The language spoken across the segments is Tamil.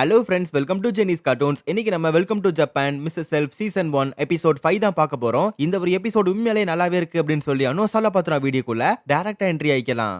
Hello friends welcome to Jenny's cartoons இன்னைக்கு நம்ம welcome to Japan Mrs self season one episode five தான் பார்க்க போறோம். இந்த ஒரு எபிசோட் உண்மையிலே நல்லாவே இருக்கு அப்படின்னு சொல்லி அனோ சொல்ல பார்த்தோம் வீடியோக்குள்ள டேரக்டா என்ட்ரி ஆயிக்கலாம்.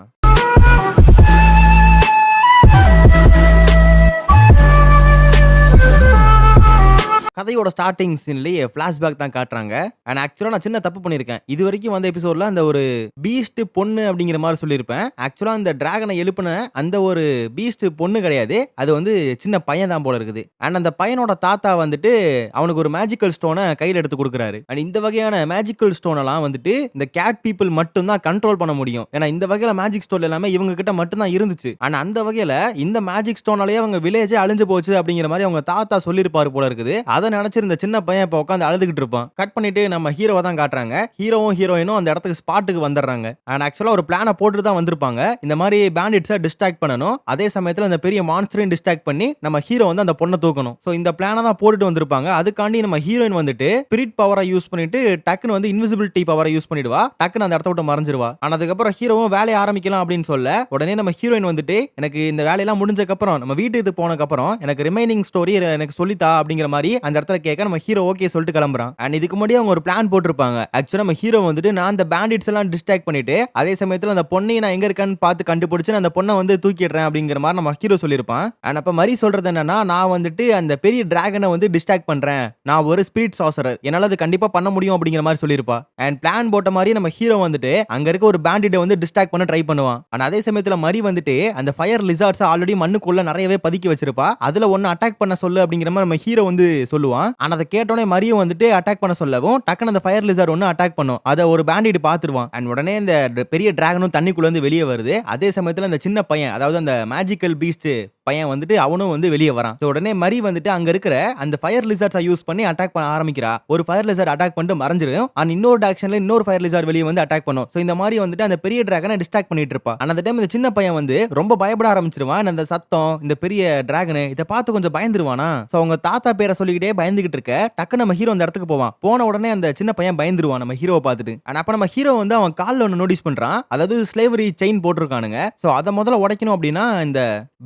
கதையோட ஸ்டார்டிங் சீன்லயே ஃபிளாஷ்பேக் தான் காட்டுறாங்க. அண்ட் ஆக்சுவலாக நான் சின்ன தப்பு பண்ணியிருக்கேன் இது வரைக்கும் வந்த எபிசோட்ல அந்த ஒரு பீஸ்ட் பொண்ணு அப்படிங்கிற மாதிரி சொல்லியிருப்பேன். ஆக்சுவலாக அந்த டிராகனை எழுப்பின அந்த ஒரு பீஸ்ட் பொண்ணு கிடையாது. அது வந்து சின்ன பையன் தான் போல இருக்குது. அண்ட் அந்த பையனோட தாத்தா வந்துட்டு அவனுக்கு ஒரு மேஜிக்கல் ஸ்டோனை கையில் எடுத்து கொடுக்குறாரு. அண்ட் இந்த வகையான மேஜிக்கல் ஸ்டோனெல்லாம் வந்துட்டு இந்த கேட் பீப்புள் மட்டும் தான் கண்ட்ரோல் பண்ண முடியும். ஏன்னா இந்த வகையில மேஜிக் ஸ்டோன் எல்லாமே இவங்க கிட்ட மட்டும்தான் இருந்துச்சு. ஆனா அந்த வகையில இந்த மேஜிக் ஸ்டோனாலேயே அவங்க வில்லேஜே அழிஞ்சு போச்சு அப்படிங்கிற மாதிரி அவங்க தாத்தா சொல்லியிருப்பாரு போல இருக்குது. அதை நினைச்சிருந்த சின்ன பையன் இப்போ உட்காந்து அழுதுகிட்டு இருப்பான். கட் பண்ணிட்டு நம்ம ஹீரோவை தான் காட்டுறாங்க. ஹீரோவும் ஹீரோயினும் அந்த இடத்துக்கு ஸ்பாட்டுக்கு வந்துடுறாங்க. அண்ட் ஆக்சுவலா ஒரு பிளானை போட்டு தான் வந்திருப்பாங்க. இந்த மாதிரி பேண்டிட்ஸை டிஸ்ட்ராக்ட் பண்ணணும். அதே சமயத்தில் அந்த பெரிய மான்ஸ்டரையும் டிஸ்ட்ராக்ட் பண்ணி நம்ம ஹீரோ வந்து அந்த பொண்ணை தூக்கணும். ஸோ இந்த பிளானை தான் போட்டுட்டு வந்திருப்பாங்க. அதுக்காண்டி நம்ம ஹீரோயின் வந்துட்டு ஸ்பிரிட் பவரை யூஸ் பண்ணிட்டு டக்குன்னு வந்து இன்விசிபிலிட்டி பவரை யூஸ் பண்ணிடுவா. டக்குன்னு அந்த இடத்த விட்டு மறைஞ்சிருவா. ஆனால் அதுக்கப்புறம் ஹீரோவும் வேலையை ஆரம்பிக்கலாம் அப்படின்னு சொல்ல உடனே நம்ம ஹீரோயின் வந்துட்டு எனக்கு இந்த வேலையெல்லாம் முடிஞ்சக்கப்புறம் நம்ம வீட்டுக்கு போனதுக்கப்புறம் எனக்கு ரிமைனிங் ஸ்டோரி எனக்கு சொல்லித்தா அப்படிங்கிற மாதிரி அந்த இடத்துல கேட்க நம்ம ஹீரோ ஓகே சொல்லிட்டு கிளம்புறான். அண்ட் இதுக்கு முன்னாடி அவங்க ஒரு பிளான் போட்டிருப்பாங்க. ஆக்சுவலா நம்ம ஹீரோ வந்துட்டு நான் அந்த பேண்டிட்ஸ் எல்லாம் டிஸ்ட்ராக்ட் பண்ணிட்டு அதே சமயத்தில் அந்த பொண்ணையும் நான் எங்க இருக்கான்னு பார்த்து கண்டுபிடிச்சு அந்த பொண்ணை வந்து தூக்கிடுறேன் அப்படிங்கிற மாதிரி நம்ம ஹீரோ சொல்லியிருப்பான். அண்ட் அப்ப மரி சொல்றது என்னன்னா நான் வந்துட்டு அந்த பெரிய டிராகனை வந்து டிஸ்ட்ராக்ட் பண்றேன். நான் ஒரு ஸ்பிரிட் சாசரர் என்னால் அது கண்டிப்பா பண்ண முடியும் அப்படிங்கிற மாதிரி சொல்லியிருப்பா. அண்ட் பிளான் போட்ட மாதிரி நம்ம ஹீரோ வந்துட்டு அங்க இருக்க ஒரு பேண்டிட்டை வந்து டிஸ்ட்ராக்ட் பண்ண ட்ரை பண்ணுவான். ஆனால் அதே சமயத்தில் மரி வந்துட்டு அந்த ஃபயர் லிசார்ட்ஸ் ஆல்ரெடி மண்ணுக்குள்ள நிறையவே பதுக்கி வச்சிருப்பா. அதுல ஒன்னு அட்டாக் பண்ண சொல்லு அப்படிங்கிற மாதிரி நம்ம ஹீரோ வந்து சொல்லுவான். ஆனா அதை கேட்டோடனே மரியும் வந்துட்டு அட்டாக் பண்ண சொல்லவும் டக்குன்னு அந்த ஃபயர் லிசர் ஒன்று அட்டாக் பண்ணும். அதை ஒரு பேண்டிட் பார்த்துருவான். அண்ட் உடனே இந்த பெரிய டிராகனும் தண்ணிக்குள்ள இருந்து வெளியே வருது. அதே சமயத்தில் அந்த சின்ன பையன் அதாவது அந்த மேஜிக்கல் பீஸ்ட் பையன் வந்துட்டு அவனும் வந்து வெளியே வரான். ஸோ உடனே மரி வந்துட்டு அங்க இருக்கிற அந்த ஃபயர் லிசர்ஸை யூஸ் பண்ணி அட்டாக் பண்ண ஆரம்பிக்கிறா. ஒரு ஃபயர் லிசர் அட்டாக் பண்ணிட்டு மறைஞ்சிடும். அண்ட் இன்னொரு டாக்ஷன்ல இன்னொரு ஃபயர் லிசர் வெளியே வந்து அட்டாக் பண்ணும். ஸோ இந்த மாதிரி வந்துட்டு அந்த பெரிய டிராகனை டிஸ்ட்ராக்ட் பண்ணிட்டு இருப்பான் அந்த டைம் இந்த சின்ன பையன் வந்து ரொம்ப பயப்பட ஆரம்பிச்சிருவான். அந்த சத்தம் இந்த பெரிய டிராகனு இதை பார்த்து கொஞ்சம் பயந்துருவானா? ஸோ அவங்க தாத்தா பேரை சொல்லிக்கிட்டே பயந்துகிட்டு இருக்க டக்கு நம்ம ஹீரோ அந்த இடத்துக்கு போவான். போன உடனே அந்த சின்ன பையன் பயந்துருவான் நம்ம ஹீரோவை பார்த்துட்டு. ஆனா அப்ப நம்ம ஹீரோ வந்து அவன் காலில் ஒன்று நோட்டீஸ் பண்றான். அதாவது ஸ்லேவரி செயின் போட்டிருக்கானுங்க. ஸோ அதை முதல்ல உடைக்கணும் அப்படின்னா இந்த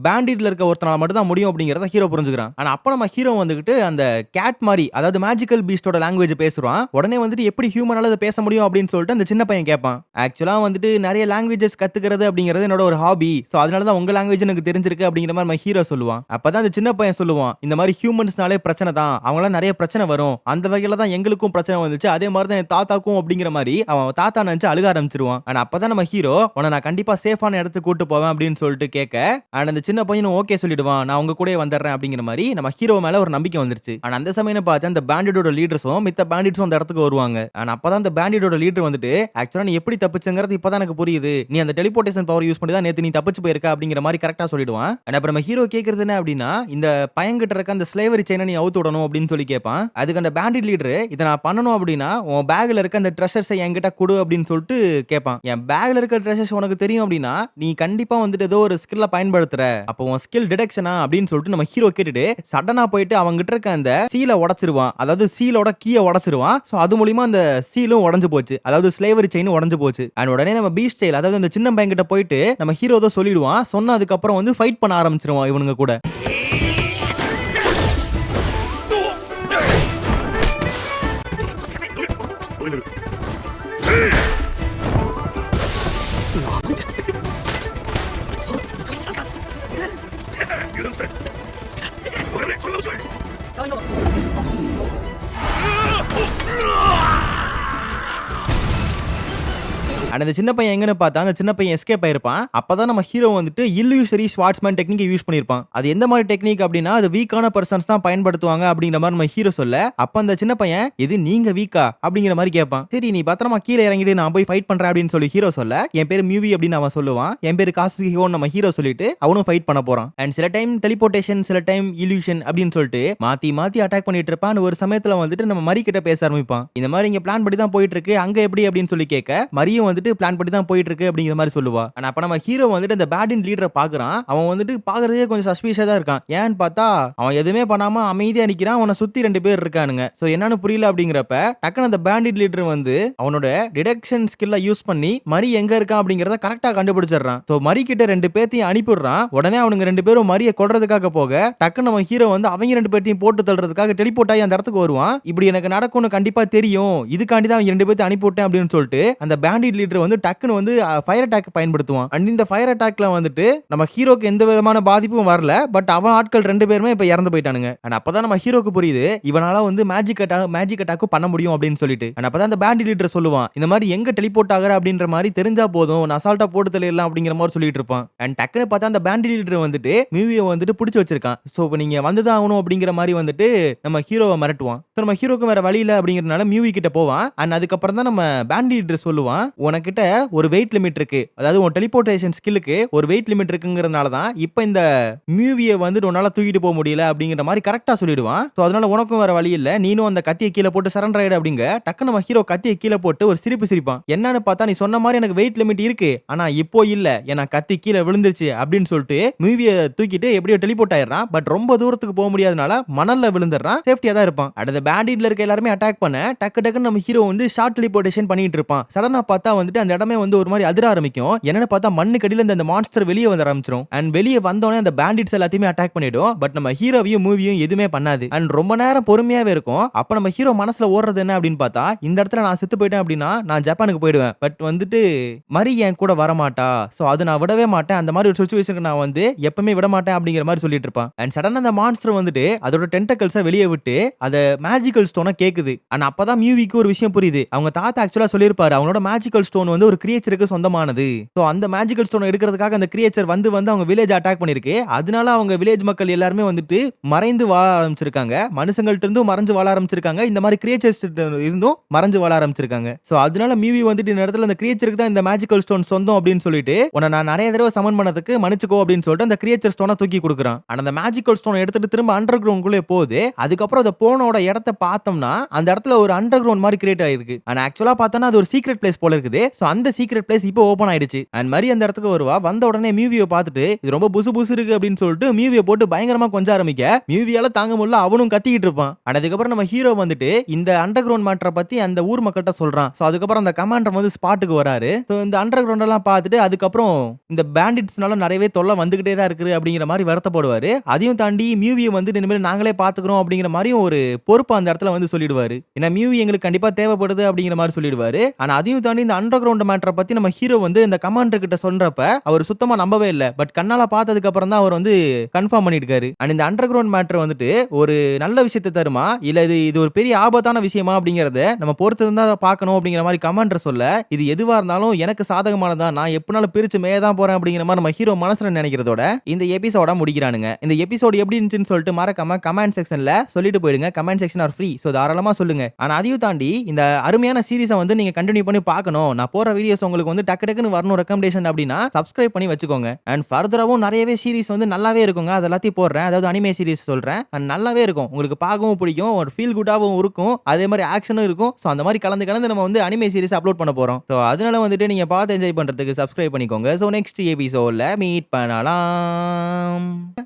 பேண்டிட்ல இருக்க ஒருத்தனால மட்டும் தான் முடியும் அப்படிங்கிறத ஹீரோ புரிஞ்சுக்கிறான். ஆனா அப்ப நம்ம ஹீரோ வந்துகிட்டு அந்த கேட் மாதிரி அதாவது மேஜிக்கல் பீஸ்டோட லாங்குவேஜ் பேசுறான் உடனே வந்துட்டு எப்படி ஹியூமனால அதை பேச முடியும் அப்படின்னு சொல்லிட்டு அந்த சின்ன பையன் கேட்பான். ஆக்சுவலா வந்துட்டு நிறைய லாங்குவேஜஸ் கத்துக்கிறது அப்படிங்கிறது என்னோட ஒரு ஹாபி ஸோ அதனால தான் உங்க லாங்குவேஜ் எனக்கு தெரிஞ்சிருக்கு அப்படிங்கிற மாதிரி நம்ம ஹீரோ சொல்லுவான். அப்பதான் அந்த சின்ன பையன் சொல்லுவான் இந்த மாதிரி ஹியூமன்ஸ்னாலே பிரச்சனை தான். அவங்களாம் நிறைய பிரச்சனை வரும். அந்த வகையில தான் எங்களுக்கும் பிரச்சனை வந்துச்சு. அதே மாதிரி தான் என் தாத்தாக்கும் அப்படிங்கிற மாதிரி அவன் தாத்தா நினைச்சு அழுக ஆரம்பிச்சிருவான். ஆனா அப்பதான் நம்ம ஹீரோ உன நான் கண்டிப்பா சேஃபான இடத்துக்கு கூட்டு போவேன் அப்படின்னு சொல்லிட்டு கேட்க அண்ட் அந்த சின்ன பையனும் ஓகே சொல்லிடுவான். நான் உங்க கூட வந்துடுறேன் அப்படிங்கிற மாதிரி நம்ம ஹீரோ மேல ஒரு நம்பிக்கை வந்துருச்சு. ஆனா அந்த சமயம் பார்த்து அந்த பேண்டிடோட லீடர்ஸும் மித்த பேண்டிட்ஸும் அந்த இடத்துக்கு வருவாங்க. ஆனா அப்பதான் அந்த பேண்டிடோட லீடர் வந்துட்டு ஆக்சுவலா நீ எப்படி தப்பிச்சுங்கிறது இப்பதான் எனக்கு புரியுது. நீ அந்த டெலிபோர்டேஷன் பவர் யூஸ் பண்ணி தான் நேத்து நீ தப்பிச்சு போயிருக்க அப்படிங்கிற மாதிரி கரெக்டா சொல்லிடுவான். ஆனால் அப்புறம் நம்ம ஹீரோ கேட்குறது என்ன அப்படின்னா இந்த பயங்கிட்ட இருக்க அந்த ஸ்லேவரி செயினை நீ அவுத்து விடணும். அப்படின்னு சொல்லி கேட்பான் அதுக்கு அந்த பேண்டிட் லீடரு இதை நான் பண்ணணும் அப்படின்னா உன் பேக்ல இருக்க அந்த ட்ரெஷர்ஸை என்கிட்ட கொடு அப்படின்னு சொல்லிட்டு கேட்பான் என் பேக்ல இருக்க ட்ரெஷர்ஸ் உனக்கு தெரியும் அப்படின்னா நீ கண்டிப்பா வந்துட்டு ஏதோ ஒரு ஸ்கில்ல பயன்படுத்துற. அப்போ உன் ஸ்கில் டிடெக்ஷனா அப்படின்னு சொல்லிட்டு நம்ம ஹீரோ கேட்டுட்டு சடனா போயிட்டு அவங்ககிட்ட இருக்க அந்த சீலை உடச்சிருவான். அதாவது சீலோட கீயை உடச்சிருவான். ஸோ அது மூலியமா அந்த சீலும் உடஞ்சு போச்சு. அதாவது ஸ்லேவரி செயின் உடஞ்சு போச்சு. அண்ட் உடனே நம்ம பீச் ஸ்டைல் அதாவது அந்த சின்ன பையன் கிட்ட போயிட்டு நம்ம ஹீரோ தான் சொல்லிடுவான் சொன்னதுக்கப்புறம் வந்து ஃபைட் பண்ண ஆரம்பிச்சிருவான் இவனுங்க கூட. அண்ட் அந்த சின்ன பையன் எங்கன்னு பார்த்தா அந்த சின்ன பையன் எஸ்கேப் ஆயிருப்பான். அப்பதான் நம்ம ஹீரோ வந்துட்டு இல்லுசரி ஸ்வாட்ஸ்மேன் டெக்னிக் யூஸ் பண்ணியிருப்பான். அது எந்த மாதிரி டெக்னிக் அப்படின்னா அது வீக்கான பர்சன்ஸ் தான் பயன்படுத்துவாங்க அப்படிங்கிற மாதிரி நம்ம ஹீரோ சொல்ல அப்ப அந்த சின்ன பையன் இது நீங்க வீக்கா அப்படிங்கிற மாதிரி கேட்பான். சரி நீ பத்திரமா கீழே இறங்கிட்டு நான் போய் ஃபைட் பண்றேன் அப்படின்னு சொல்லி ஹீரோ சொல்ல என் பேர் மியூவி அப்படின்னு அவன் சொல்லுவான். என் பேர் காசுகியோன்னு நம்ம ஹீரோ சொல்லிட்டு அவனும் ஃபைட் பண்ண போறான். அண்ட் சில டைம் டெலிபோர்டேஷன் சில டைம் இல்யூஷன் அப்படின்னு சொல்லிட்டு மாத்தி மாத்தி அட்டாக் பண்ணிட்டு இருப்பான். ஒரு சமயத்துல வந்துட்டு நம்ம மரி கிட்ட பேச ஆரம்பிப்பான். இந்த மாதிரி இங்க பிளான் படி தான் போயிட்டு இருக்கு. அங்க எப்படி அப்படின்னு சொல்லி கேட்க மரியும் வந்துட்டு வந்துட்டு பிளான் பண்ணி தான் போயிட்டு இருக்கு அப்படிங்கிற மாதிரி சொல்லுவா. ஆனா அப்ப நம்ம ஹீரோ வந்துட்டு அந்த பேடின் லீடரை பாக்குறான். அவன் வந்துட்டு பாக்குறதே கொஞ்சம் சஸ்பீஷியஸா தான் இருக்கான். ஏன்னு பார்த்தா அவன் எதுவுமே பண்ணாம அமைதியா நிக்கிறான். அவனை சுத்தி ரெண்டு பேர் இருக்கானுங்க. சோ என்னன்னு புரியல அப்படிங்கிறப்ப டக்குனு அந்த பேண்டிட் லீடர் வந்து அவனோட டிடெக்ஷன் ஸ்கில்ல யூஸ் பண்ணி மரி எங்க இருக்கான் அப்படிங்கறத கரெக்டா கண்டுபிடிச்சிடுறான். சோ மரி கிட்ட ரெண்டு பேர்த்தையும் அனுப்பிடுறான் உடனே அவனுங்க ரெண்டு பேரும் மரியை கொடுறதுக்காக போக டக்குன்னு நம்ம ஹீரோ வந்து அவங்க ரெண்டு பேர்த்தையும் போட்டு தள்ளுறதுக்காக டெலிபோர்ட் ஆகி அந்த இடத்துக்கு வருவான். இப்படி எனக்கு நடக்கும்னு கண்டிப்பா தெரியும். இதுக்காண்டி தான் அவங்க ரெண்டு பேர்த்தையும் அனுப்பி விட்டேன் அப்படின்னு சொல்லிட்டு அந்த பேண்டிட் லீடர் வந்து டக்குன்னு வந்து ஃபயர் அட்டாக் பயன்படுத்துவான். அண்ட் இந்த ஃபயர் அட்டாக்ல வந்துட்டு நம்ம ஹீரோக்கு எந்த விதமான பாதிப்பும் வரல பட் அவன் ஆட்கள் ரெண்டு பேருமே இப்ப இறந்து போயிட்டானுங்க. அண்ட் அப்பதான் நம்ம ஹீரோக்கு புரியுது இவனால வந்து மேஜிக் அட்டாக் மேஜிக் அட்டாக்கும் பண்ண முடியும் அப்படின்னு சொல்லிட்டு. அண்ட் அப்பதான் அந்த பேண்டி லீடர் சொல்லுவான் இந்த மாதிரி எங்க டெலிபோர்ட் ஆகுற? அப்படின்ற மாதிரி தெரிஞ்சா போதும் நான் அசால்ட்டா போட்டு தெரியலாம் அப்படிங்கிற மாதிரி சொல்லிட்டு இருப்பான். அண்ட் டக்குன்னு பார்த்தா அந்த பேண்டி லீடர் வந்துட்டு மியூவியை வந்துட்டு பிடிச்சி வச்சிருக்கான். சோ இப்போ நீங்க வந்துதான் ஆகணும் அப்படிங்கிற மாதிரி வந்துட்டு நம்ம ஹீரோவை மிரட்டுவான். ஸோ நம்ம ஹீரோக்கு வேற வழியில இல்லை அப்படிங்கறதுனால மியூவி கிட்ட போவான். அண்ட் அதுக்கப்புறம் தான் நம்ம பேண்டி லீடர் சொல்லுவான் உனக்கிட்ட ஒரு வெயிட் லிமிட் இருக்கு. அதாவது உன் டெலிபோர்டேஷன் ஸ்கில்லுக்கு ஒரு வெயிட் லிமிட் இருக்குங்கிறதுனால தான் இப்போ இந்த மியூவியை வந்து உன்னால தூக்கிட்டு போக முடியல அப்படிங்கிற மாதிரி கரெக்டா சொல்லிடுவான். ஸோ அதனால உனக்கும் வேற வழி இல்லை. நீனும் அந்த கத்தியை கீழே போட்டு சரண்டர் ஆயிடு அப்படிங்க. டக்கு நம்ம ஹீரோ கத்தியை கீழே போட்டு ஒரு சிரிப்பு சிரிப்பான். என்னன்னு பார்த்தா நீ சொன்ன மாதிரி எனக்கு வெயிட் லிமிட் இருக்கு. ஆனா இப்போ இல்ல. ஏன்னா கத்தி கீழே விழுந்துருச்சு அப்படின்னு சொல்லிட்டு மூவியை தூக்கிட்டு எப்படியோ டெலிபோர்ட் ஆயிடுறான். பட் ரொம்ப தூரத்துக்கு போக முடியாதனால மணல்ல விழுந்துடுறான். சேஃப்டியா தான் இருப்பான். அடுத்த பேண்டிட்ல இருக்க எல்லாருமே அட்டாக் பண்ண டக்கு டக்குன்னு நம்ம ஹீரோ வந்து ஷார்ட் டெலிபோர்டேஷன் பண்ணிட்டு இருப்பான். சடனா பார்த்தா வந்து வந்துட்டு அந்த இடமே வந்து ஒரு மாதிரி அதிர ஆரம்பிக்கும். என்னன்னு பார்த்தா மண்ணுக்கு அடியில் இந்த மான்ஸ்டர் வெளியே வந்து ஆரம்பிச்சிடும் அண்ட் வெளியே வந்தோடனே அந்த பேண்டிட்ஸ் எல்லாத்தையுமே அட்டாக் பண்ணிடும். பட் நம்ம ஹீரோவையும் மூவியும் எதுவுமே பண்ணாது. அண்ட் ரொம்ப நேரம் பொறுமையாவே இருக்கும். அப்ப நம்ம ஹீரோ மனசுல ஓடுறது என்ன அப்படின்னு பார்த்தா இந்த இடத்துல நான் செத்து போயிட்டேன் அப்படின்னா நான் ஜப்பானுக்கு போயிடுவேன். பட் வந்துட்டு மரி என் கூட வரமாட்டா? ஸோ அது நான் விடவே மாட்டேன். அந்த மாதிரி ஒரு சுச்சுவேஷனுக்கு நான் வந்து எப்பவுமே விட மாட்டேன் அப்படிங்கிற மாதிரி சொல்லிட்டு இருப்பான். அண்ட் சடனாக அந்த மான்ஸ்டர் வந்துட்டு அதோட டென்டக்கல்ஸை வெளியே விட்டு அதை மேஜிக்கல் ஸ்டோனை கேட்குது அண்ட் அப்பதான் மியூவிக்கு ஒரு விஷயம் புரியுது. அவங்க தாத்தா ஆக்சுவலாக சொல்லியிருப்பாரு. அவங்களோட மேஜிக்கல் ஸ்டோன் வந்து ஒரு கிரியேச்சருக்கு சொந்தமானது. ஸோ அந்த மேஜிக்கல் ஸ்டோன் எடுக்கிறதுக்காக அந்த கிரியேச்சர் வந்து வந்து அவங்க வில்லேஜ் அட்டாக் பண்ணிருக்கு அதனால அவங்க வில்லேஜ் மக்கள் எல்லாருமே வந்துட்டு மறைந்து வாழ ஆரம்பிச்சிருக்காங்க. மனுஷங்கள்ட்ட இருந்தும் மறைஞ்சு வாழ ஆரம்பிச்சிருக்காங்க. இந்த மாதிரி கிரியேச்சர்ஸ் இருந்தும் மறைஞ்சு வாழ ஆரம்பிச்சிருக்காங்க. ஸோ அதனால மீவி வந்துட்டு இந்த இடத்துல அந்த கிரியேச்சருக்கு தான் இந்த மேஜிக்கல் ஸ்டோன் சொந்தம் அப்படின்னு சொல்லிட்டு உன்னை நான் நிறைய தடவை சமன் பண்ணதுக்கு மன்னிச்சுக்கோ அப்படின்னு சொல்லிட்டு அந்த கிரியேச்சர் ஸ்டோனை தூக்கி கொடுக்குறான். ஆனால் அந்த மேஜிக்கல் ஸ்டோன் எடுத்துட்டு திரும்ப அண்டர் கிரவுண்ட்குள்ளே போகுது. அதுக்கப்புறம் அதை போனோட இடத்த பார்த்தோம்னா அந்த இடத்துல ஒரு அண்டர் கிரவுண்ட் மாதிரி கிரியேட் ஆயிருக்கு. ஆனால் ஆக்சுவலாக பார்த்தோன்னா அது ஒரு சீக்ரெட் பிளேஸ் போல இருக்குது. ஸோ அந்த சீக்ரெட் பிளேஸ் இப்போ ஓப்பன் ஆயிடுச்சு. அண்ட் மாதிரி அந்த இடத்துக்கு வருவா. வந்த உடனே மியூவியை பார்த்துட்டு இது ரொம்ப புசு புசு இருக்கு அப்படின்னு சொல்லிட்டு மியூவியை போட்டு பயங்கரமா கொஞ்சம் ஆரம்பிக்க. மியூவியால தாங்க முடியல அவனும் கத்திக்கிட்டு இருப்பான். அண்ட் அதுக்கப்புறம் நம்ம ஹீரோ வந்துட்டு இந்த அண்டர் கிரவுண்ட் மேட்டரை பத்தி அந்த ஊர் மக்கள்கிட்ட சொல்றான். ஸோ அதுக்கப்புறம் அந்த கமாண்டர் வந்து ஸ்பாட்டுக்கு வராரு. ஸோ இந்த அண்டர் கிரவுண்ட் எல்லாம் பார்த்துட்டு அதுக்கப்புறம் இந்த பேண்டிட்ஸ்னால நிறையவே தொல்லை வந்துகிட்டே தான் இருக்கு அப்படிங்கிற மாதிரி வருத்தப்படுவாரு. அதையும் தாண்டி மியூவியை வந்து இனிமேல் நாங்களே பாத்துக்கிறோம் அப்படிங்கிற மாதிரியும் ஒரு பொறுப்பு அந்த இடத்துல வந்து சொல்லிடுவாரு. ஏன்னா மியூவி எங்களுக்கு கண்டிப்பா தேவைப்படுது அப்படிங்கிற மாதிரி சொல்லிடுவாரு. ஆனா அதையும் தாண்டி இந்த அண்டர் கிரவுண்ட் மேட்டரை பத்தி நம்ம ஹீரோ வந்து இந்த கமாண்டர் கிட்ட சொல்றப்ப அவர் சுத்தமா நம்பவே இல்லை. பட் கண்ணால பார்த்ததுக்கு அப்புறம் தான் அவர் வந்து கன்ஃபார்ம் பண்ணிருக்காரு அண்ட் இந்த அண்டர் கிரவுண்ட் மேட்டர் வந்துட்டு ஒரு நல்ல விஷயத்தை தருமா? இல்ல இது இது ஒரு பெரிய ஆபத்தான விஷயமா அப்படிங்கறத நம்ம பொறுத்து இருந்தா பார்க்கணும் அப்படிங்கிற மாதிரி கமாண்டர் சொல்ல இது எதுவா இருந்தாலும் எனக்கு சாதகமானதா? நான் எப்படினாலும் பிரிச்சு மேய தான் போறேன் அப்படிங்கிற மாதிரி நம்ம ஹீரோ மனசுல நினைக்கிறதோட இந்த எபிசோட முடிக்கிறானுங்க. இந்த எபிசோடு எப்படி இருந்துச்சுன்னு சொல்லிட்டு மறக்காம கமெண்ட் செக்ஷன்ல சொல்லிட்டு போயிடுங்க comment section are free so தாராளமா சொல்லுங்க. ஆனா அதையும் தாண்டி இந்த அருமையான சீரீஸை வந்து நீங்க கண்டினியூ பண்ணி பார்க்கணும். நான் போற வீடியோஸ் உங்களுக்கு வந்து டக்கு டக்குன்னு வரணும் ரெக்கமெண்டேஷன் அப்படின்னா சப்ஸ்கிரைப் பண்ணி வச்சுக்கோங்க. அண்ட் ஃபர்தராகவும் நிறையவே சீரிஸ் வந்து நல்லாவே இருக்குங்க. அது எல்லாத்தையும் போடுறேன். அதாவது அனிமே சீரிஸ் சொல்றேன். அண்ட் நல்லாவே இருக்கும். உங்களுக்கு பார்க்கவும் பிடிக்கும். ஒரு ஃபீல் குட்டாகவும் இருக்கும். அதே மாதிரி ஆக்ஷனும் இருக்கும். ஸோ அந்த மாதிரி கலந்து கலந்து நம்ம வந்து அனிமே சீரிஸ் அப்லோட் பண்ண போறோம். ஸோ அதனால வந்துட்டு நீங்க பார்த்து என்ஜாய் பண்றதுக்கு சப்ஸ்கிரைப் பண்ணிக்கோங்க. ஸோ நெக்ஸ்ட் எபிசோட்ல மீட் பண்ணலாம்.